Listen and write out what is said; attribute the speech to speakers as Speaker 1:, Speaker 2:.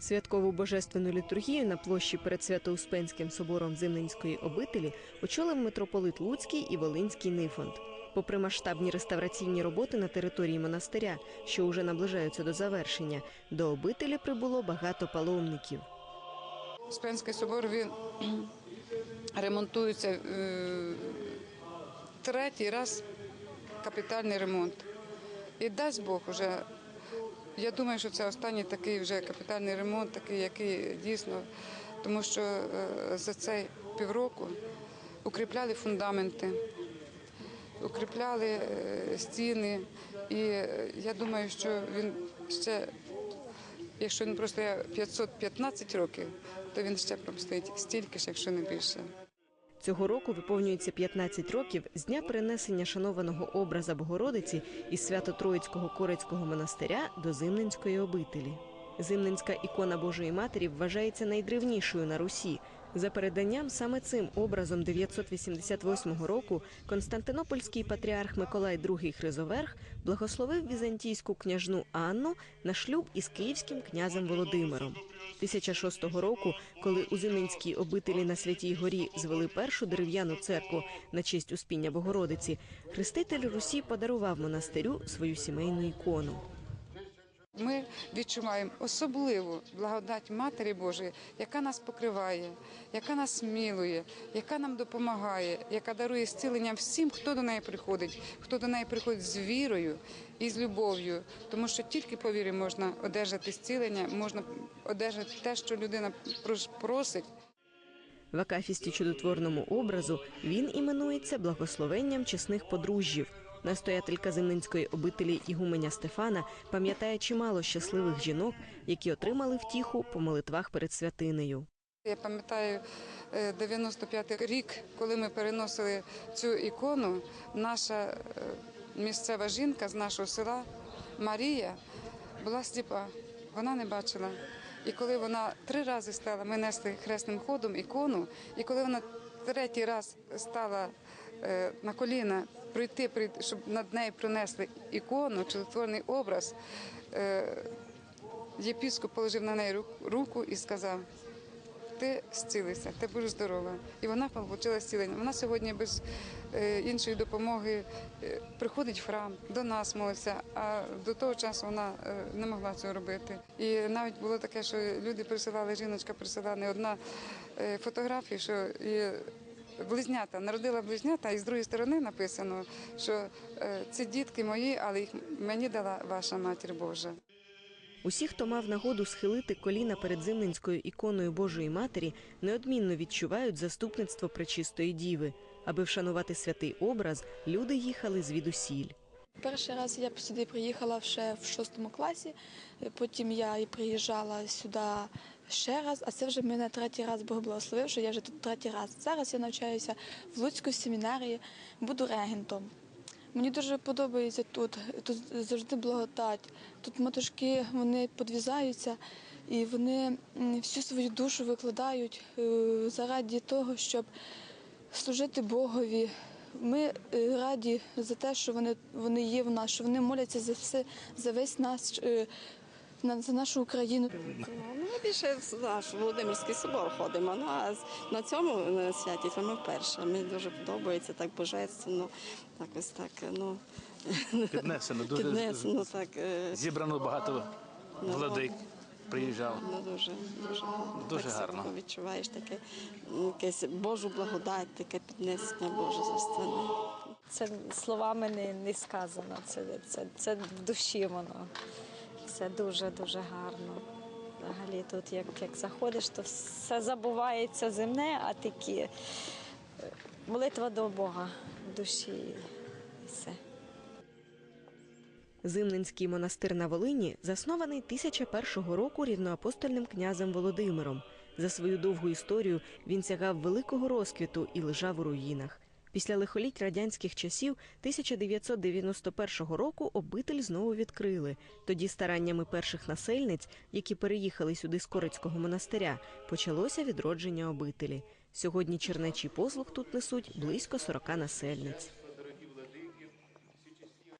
Speaker 1: Святкову божественну літургію на площі перед Свято-Успенським собором Зимненської обителі очолив митрополит Луцький і Волинський Нифонт. Попри масштабні реставраційні роботи на території монастиря, що уже наближаються до завершення, до обителі прибуло багато паломників.
Speaker 2: Успенський собор він ремонтується е, третій раз капітальний ремонт. І дасть Бог уже. Я думаю, що це останній такий вже капітальний ремонт, такий, який дійсно, тому що е, за цей півроку укріпляли фундаменти, укріпляли е, стіни. І е, я думаю, що він ще, якщо він простояв 515 років, то він ще простоїть стільки ж, якщо не більше.
Speaker 1: Цього року виповнюється 15 років з дня перенесення шанованого образа Богородиці із Свято-Троїцького Корецького монастиря до Зимненської обителі. Зимненська ікона Божої Матері вважається найдревнішою на Русі. За переданням саме цим образом 988 року Константинопольський патріарх Миколай II Хризоверх благословив візантійську княжну Анну на шлюб із київським князем Володимиром. 1006 року, коли у Зимненській обителі на Святій Горі звели першу дерев'яну церкву на честь Успіння Богородиці, хреститель Русі подарував монастирю свою сімейну ікону.
Speaker 2: Ми відчуваємо особливу благодать Матері Божої, яка нас покриває, яка нас милує, яка нам допомагає, яка дарує зцілення всім, хто до неї приходить, хто до неї приходить з вірою і з любов'ю. Тому що тільки по вірі можна одержати зцілення, можна одержати те, що людина прос- просить.
Speaker 1: В акафісті чудотворному образу він іменується благословенням чесних подружжів. Настоятелька Зимненської обителі Ігуменя Стефана пам'ятає чимало щасливих жінок, які отримали втіху по молитвах перед святинею.
Speaker 2: Я пам'ятаю е, 95-й рік, коли ми переносили цю ікону, наша е, місцева жінка з нашого села Марія була сліпа, вона не бачила. І коли вона три рази стала, ми несли хресним ходом ікону, і коли вона третій раз стала е, на коліна прийти, прийти, щоб над нею принесли ікону, чудотворний образ, е, єпіскоп положив на неї ру- руку і сказав: ти зцілися, ти будеш здорова. І вона отримала зцілення. Вона сьогодні без е, іншої допомоги е, приходить в храм, до нас молиться, а до того часу вона не могла цього робити. І навіть було таке, що люди присилали, жіночка присилала не одна фотографія, що близнята, народила близнята, і з другої сторони написано, що е, ці дітки мої, але їх мені дала ваша матір Божа.
Speaker 1: Усі, хто мав нагоду схилити коліна перед зимненською іконою Божої Матері, неодмінно відчувають заступництво пречистої діви. Аби вшанувати святий образ, люди їхали звідусіль.
Speaker 3: Перший раз я сюди приїхала ще в шостому класі, потім я і приїжджала сюди ще раз, а це вже мене третій раз Бог благословив, що я вже тут третій раз. Зараз я навчаюся в Луцькій семінарії, буду регентом. Мені дуже подобається тут. Тут завжди благодать. Тут матушки вони підвізаються і вони всю свою душу викладають е, заради того, щоб служити Богові. Ми е, раді за те, що вони, вони є в нас, що вони моляться за все, за весь наш, е, на- за нашу Україну.
Speaker 4: Ну, ми більше в наш Володимирський собор ходимо. Ну а на цьому святі ми вперше. Мені дуже подобається так божественно, так ось так. Ну
Speaker 5: Піднесено, дуже
Speaker 4: піднесено так. е,
Speaker 5: зібрано багато владик. Приїжджав.
Speaker 4: Ну дуже дуже гарно.
Speaker 5: Дуже
Speaker 4: так
Speaker 5: гарно.
Speaker 4: Відчуваєш таке якесь Божу благодать, таке піднесення Боже застане.
Speaker 6: Це словами не, не сказано. Це, це, це в душі воно. Це дуже дуже гарно. Взагалі тут, як, як заходиш, то все забувається земне, а такі е, молитва до Бога в душі і все.
Speaker 1: Зимненський монастир на Волині заснований 1001 року рівноапостольним князем Володимиром. За свою довгу історію він сягав великого розквіту і лежав у руїнах. Після лихоліть радянських часів 1991 року обитель знову відкрили. Тоді стараннями перших насельниць, які переїхали сюди з Корицького монастиря, почалося відродження обителі. Сьогодні чернечий послуг тут несуть близько 40 насельниць.